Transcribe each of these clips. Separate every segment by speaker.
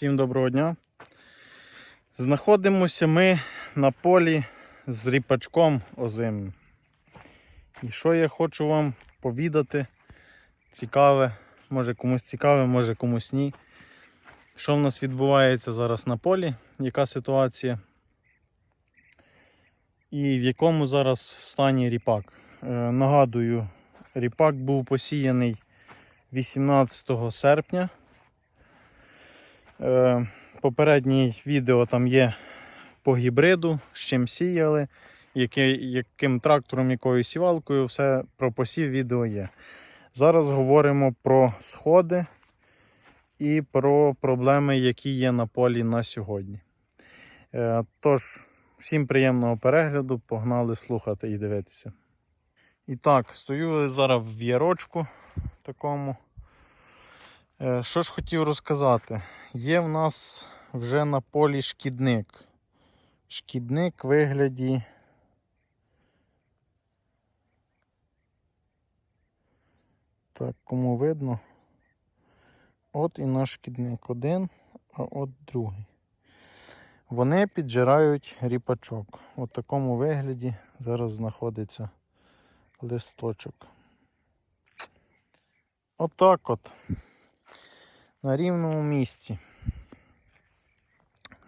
Speaker 1: Всім доброго дня. Знаходимося ми на полі з ріпачком озимим. І що я хочу вам повідати цікаве, може комусь цікаве, може комусь ні. Що в нас відбувається зараз на полі, яка ситуація? І в якому зараз стані ріпак. Е, нагадую, ріпак був посіяний 18 серпня. Е, Попереднє відео там є по гібриду, з чим сіяли, яке, яким трактором, якою сівалкою, все про посів відео є. Зараз говоримо про сходи і про проблеми, які є на полі на сьогодні. Е, Тож, всім приємного перегляду, погнали слухати і дивитися. І так, стою зараз в ярочку такому. Е, Що ж хотів розказати? Є в нас вже на полі шкідник. Шкідник в вигляді. Так, кому видно? От і наш шкідник один, а от другий. Вони піджирають ріпачок. От в такому вигляді зараз знаходиться листочок. Отак от на рівному місці.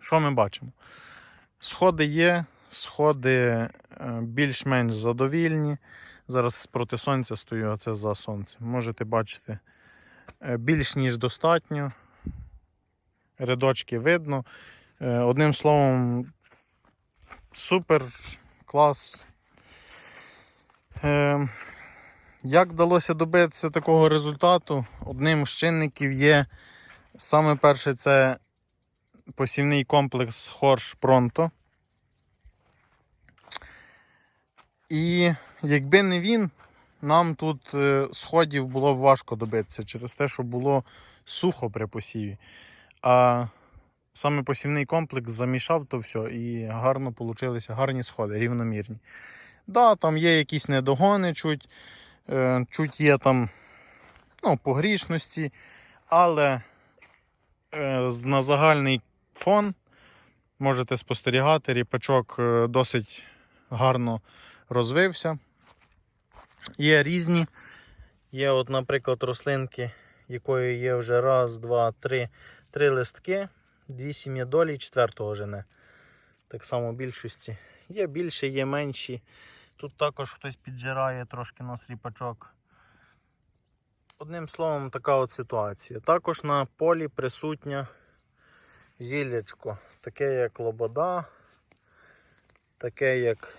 Speaker 1: Що ми бачимо? Сходи є, сходи е, більш-менш задовільні. Зараз проти сонця стою, а це за сонцем. Можете бачити е, більш ніж достатньо. Рядочки видно. Е, Одним словом, супер клас. Як вдалося добитися такого результату? Одним з чинників є саме перше це посівний комплекс Хорш Пронто. І якби не він, нам тут е, сходів було важко добитися через те, що було сухо при посіві. А саме посівний комплекс замішав то все і гарно получилися гарні сходи, рівномірні. Да, там є якісь недогони, чуть, чуть є там ну, погрішності, але е, на загальний фон можете спостерігати, ріпачок е, досить гарно розвився. Є різні. Є, от, наприклад, рослинки, якої є вже раз, два, три, три листки, дві сім'ї долі, четвертого жене. Так само в більшості. Є більше, є менші. Тут також хтось піджирає трошки на ріпачок. Одним словом, така от ситуація. Також на полі присутня зіллячко, таке як лобода, таке як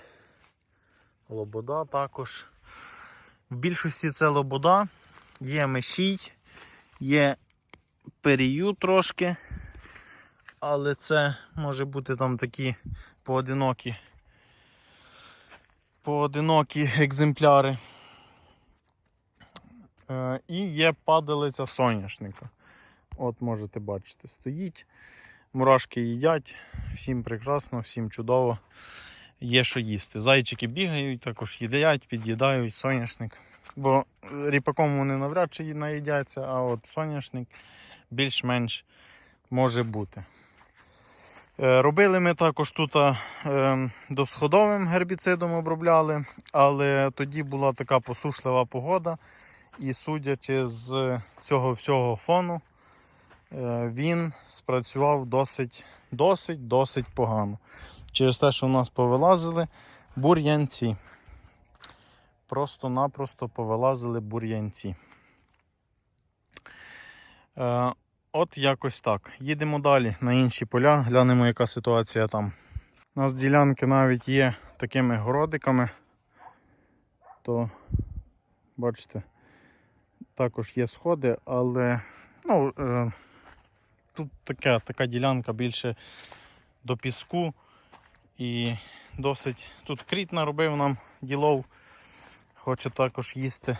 Speaker 1: лобода також. В більшості це лобода, є мешій, є перію трошки, але це може бути там такі поодинокі, поодинокі екземпляри. Е, І є падалиця соняшника. От можете бачити, стоїть. Мурашки їдять, всім прекрасно, всім чудово. Є що їсти. Зайчики бігають, також їдять, під'їдають соняшник. Бо ріпаком вони навряд чи наїдяться, а от соняшник більш-менш може бути. Е, Робили ми також тут е, досходовим гербіцидом обробляли, але тоді була така посушлива погода, і судячи з цього всього фону, е, він спрацював досить досить погано. Через те, що в нас повилазили бур'янці. Просто-напросто повилазили бур'янці. От якось так. Їдемо далі на інші поля, глянемо, яка ситуація там. У нас ділянки навіть є такими городиками, то бачите, також є сходи, але ну, е, тут така, така ділянка більше до піску. І досить тут кріт наробив нам ділов, хоче також їсти.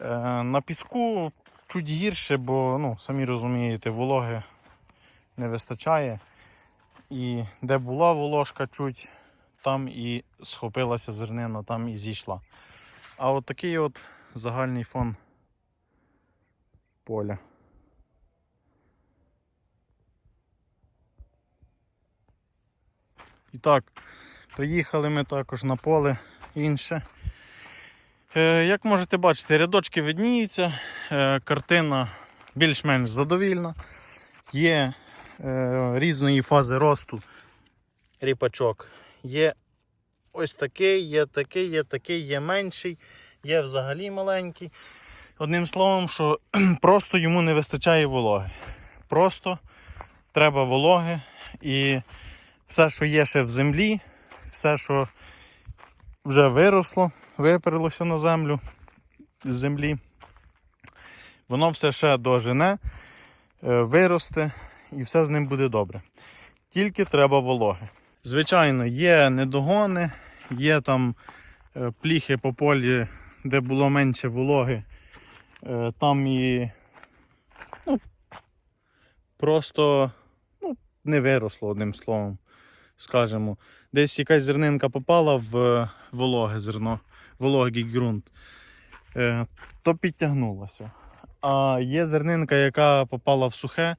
Speaker 1: Е, на піску чуть гірше, бо, ну, самі розумієте, вологи не вистачає. І де була волошка, чуть, там і схопилася зернина, там і зійшла. А от такий от загальний фон поля. І так, приїхали ми також на поле інше. Е, Як можете бачити, рядочки видніються, е, картина більш-менш задовільна. Є е, різної фази росту ріпачок. Є ось такий, є такий, є такий, є менший, є взагалі маленький. Одним словом, що просто йому не вистачає вологи. Просто треба вологи і все, що є ще в землі, все, що вже виросло, випарилося на землю з землі, воно все ще дожене, е, виросте і все з ним буде добре. Тільки треба вологи. Звичайно, є недогони, є там е, пліхи по полі, де було менше вологи. Е, Там і ну, просто ну, не виросло одним словом. Скажемо. Десь якась зернинка попала в вологе зерно, вологий ґрунт, е, то підтягнулася. А є зернинка, яка попала в сухе.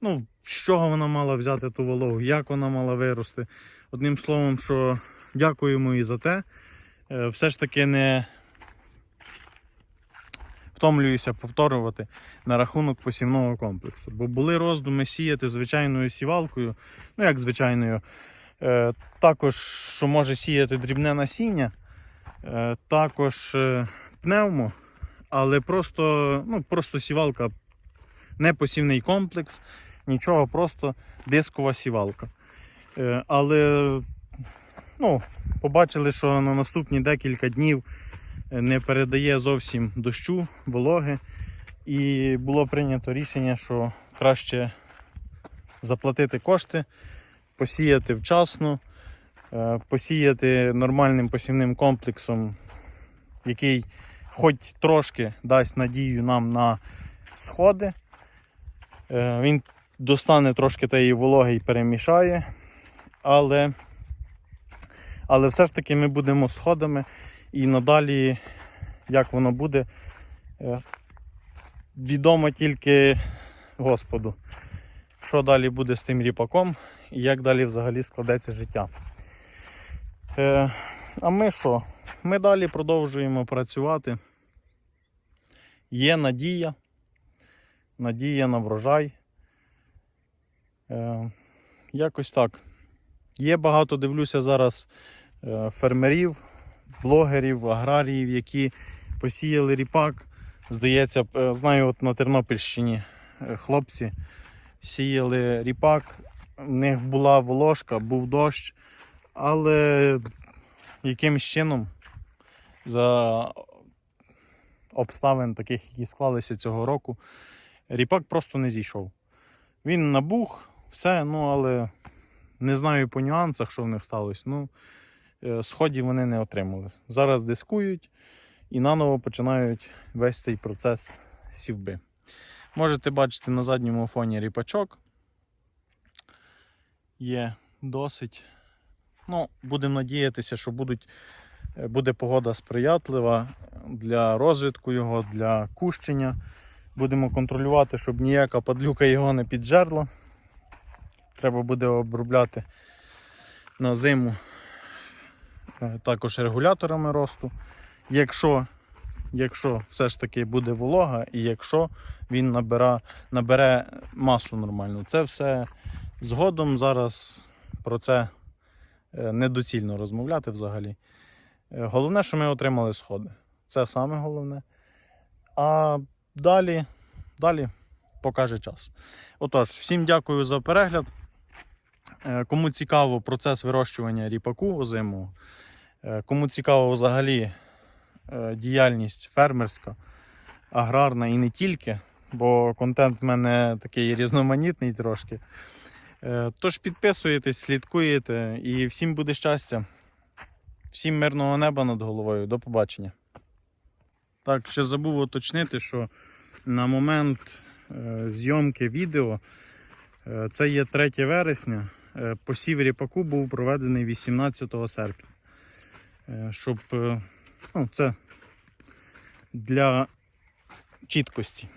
Speaker 1: Ну, з чого вона мала взяти ту вологу, як вона мала вирости. Одним словом, що дякуємо і за те. Е, Все ж таки не втомлююся повторювати на рахунок посівного комплексу. Бо були роздуми сіяти звичайною сівалкою, ну як звичайною, е, також, що може сіяти дрібне насіння, також е, пневмо, але просто, ну, просто сівалка, не посівний комплекс, нічого, просто дискова сівалка. Е, Але ну, побачили, що на наступні декілька днів е, не передає зовсім дощу, вологи. І було прийнято рішення, що краще заплатити кошти, посіяти вчасно, е, посіяти нормальним посівним комплексом, який хоч трошки дасть надію нам на сходи. Е, Він достане трошки тієї вологи і перемішає, але, але все ж таки ми будемо сходами і надалі, як воно буде, е, відомо тільки Господу, що далі буде з тим ріпаком і як далі взагалі складеться життя. Е, а ми що? Ми далі продовжуємо працювати. Є надія, надія на врожай. Е, якось так. Є багато, дивлюся зараз е, фермерів, блогерів, аграріїв, які посіяли ріпак. Здається, е, знаю, от на Тернопільщині е, хлопці сіяли ріпак, в них була волошка, був дощ, але якимось чином за обставин таких, які склалися цього року, ріпак просто не зійшов. Він набух, все, ну але не знаю по нюансах, що в них сталося. Ну, е, сходів вони не отримали. Зараз дискують і наново починають весь цей процес сівби. Можете бачити на задньому фоні ріпачок. Є досить. Ну, будемо надіятися, що будуть, е, буде погода сприятлива для розвитку його, для кущення. Будемо контролювати, щоб ніяка падлюка його не піджерла. Треба буде обробляти на зиму е, також регуляторами росту. Якщо, якщо все ж таки буде волога, і якщо він набере, набере масу нормальну, це все згодом зараз про це недоцільно розмовляти взагалі. Е, Головне, що ми отримали сходи. Це саме головне. А далі, далі покаже час. Отож, всім дякую за перегляд. Е, Кому цікаво процес вирощування ріпаку озимого, е, кому цікаво взагалі е, діяльність фермерська, аграрна і не тільки, бо контент в мене такий різноманітний трошки. Е, Тож підписуєтесь, слідкуєте і всім буде щастя. Всім мирного неба над головою. До побачення. Так, ще забув уточнити, що на момент е, зйомки відео е, це є 3 вересня. Посів ріпаку був проведений 18 серпня. Щоб ну, це для чіткості.